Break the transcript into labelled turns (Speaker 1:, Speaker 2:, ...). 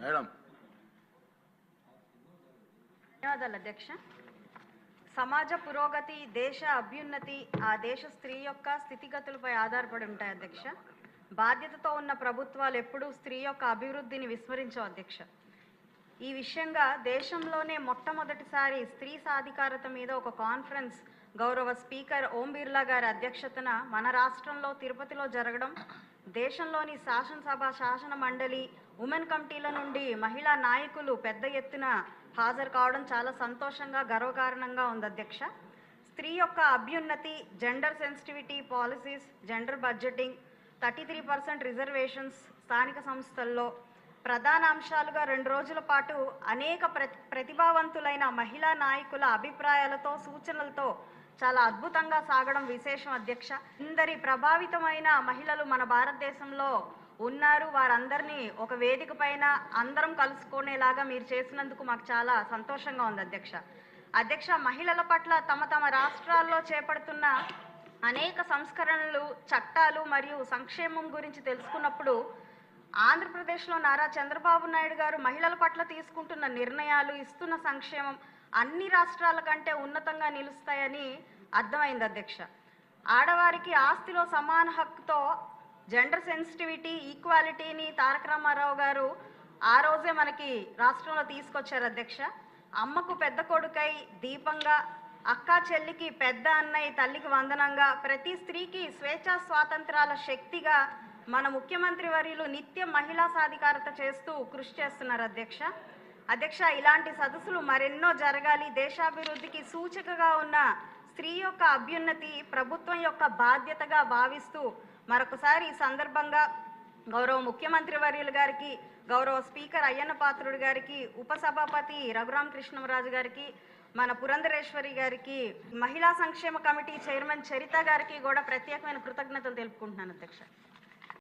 Speaker 1: Madam.
Speaker 2: ధన్యవాదాలు అధ్యక్ష. సమాజ పురోగతి దేశ అభ్యున్నతి ఆ దేశ స్త్రీ యొక్క స్థితిగతులపై ఆధారపడి ఉంటాయి అధ్యక్ష. బాధ్యతతో ఉన్న ప్రభుత్వాలు ఎప్పుడూ స్త్రీ యొక్క అభివృద్ధిని విస్మరించవు అధ్యక్ష. ఈ విషయంగా దేశంలోనే మొట్టమొదటిసారి స్త్రీ సాధికారత మీద ఒక కాన్ఫరెన్స్ గౌరవ స్పీకర్ ఓం బిర్లా గారి అధ్యక్షతన మన రాష్ట్రంలో తిరుపతిలో జరగడం దేశంలోని శాసనసభ శాసన మండలి ఉమెన్ కమిటీల నుండి మహిళా నాయకులు పెద్ద ఎత్తున హాజరు కావడం చాలా సంతోషంగా గర్వకారణంగా ఉంది అధ్యక్ష. స్త్రీ యొక్క అభ్యున్నతి gender sensitivity policies gender budgeting thirty three percent reservations స్థానిక సంస్థల్లో ప్రధాన అంశాలుగా రెండు రోజుల పాటు అనేక ప్రతిభావంతులైన మహిళా నాయకుల అభిప్రాయాలతో సూచనలతో చాలా అద్భుతంగా సాగడం విశేషం అధ్యక్ష. ఇందరి ప్రభావితమైన మహిళలు మన భారతదేశంలో ఉన్నారు. వారందరినీ ఒక వేదిక పైన అందరం కలుసుకునేలాగా మీరు చేసినందుకు మాకు చాలా సంతోషంగా ఉంది అధ్యక్ష. అధ్యక్ష మహిళల పట్ల తమ తమ రాష్ట్రాల్లో చేపడుతున్న అనేక సంస్కరణలు చట్టాలు మరియు సంక్షేమం గురించి తెలుసుకున్నప్పుడు ఆంధ్రప్రదేశ్లో నారా చంద్రబాబు నాయుడు గారు మహిళల పట్ల తీసుకుంటున్న నిర్ణయాలు ఇస్తున్న సంక్షేమం అన్ని రాష్ట్రాల కంటే ఉన్నతంగా నిలుస్తాయని అర్థమైంది అధ్యక్ష. ఆడవారికి ఆస్తిలో సమాన హక్కుతో జెండర్ సెన్సిటివిటీ ఈక్వాలిటీని తారక రామారావు గారు ఆ రోజే మనకి రాష్ట్రంలో తీసుకొచ్చారు అధ్యక్ష. అమ్మకు పెద్ద కొడుకై దీపంగా అక్క చెల్లికి పెద్ద అన్నయ్య తల్లికి వందనంగా ప్రతి స్త్రీకి స్వేచ్ఛా స్వాతంత్రాల శక్తిగా మన ముఖ్యమంత్రి వర్యులు నిత్యం మహిళా సాధికారత చేస్తూ కృషి చేస్తున్నారు అధ్యక్ష. అధ్యక్ష ఇలాంటి సదస్సులు మరెన్నో జరగాలి. దేశాభివృద్ధికి సూచికగా ఉన్న స్త్రీ యొక్క అభ్యున్నతి ప్రభుత్వం యొక్క బాధ్యతగా భావిస్తూ మరొకసారి ఈ సందర్భంగా గౌరవ ముఖ్యమంత్రి వర్యులు గారికి గౌరవ స్పీకర్ అయ్యన్న పాత్రుడు గారికి ఉపసభాపతి రఘురామ కృష్ణరాజు గారికి మన పురంధరేశ్వరి గారికి మహిళా సంక్షేమ కమిటీ చైర్మన్ చరిత గారికి కూడా ప్రత్యేకమైన కృతజ్ఞతలు తెలుపుకుంటున్నాను అధ్యక్ష.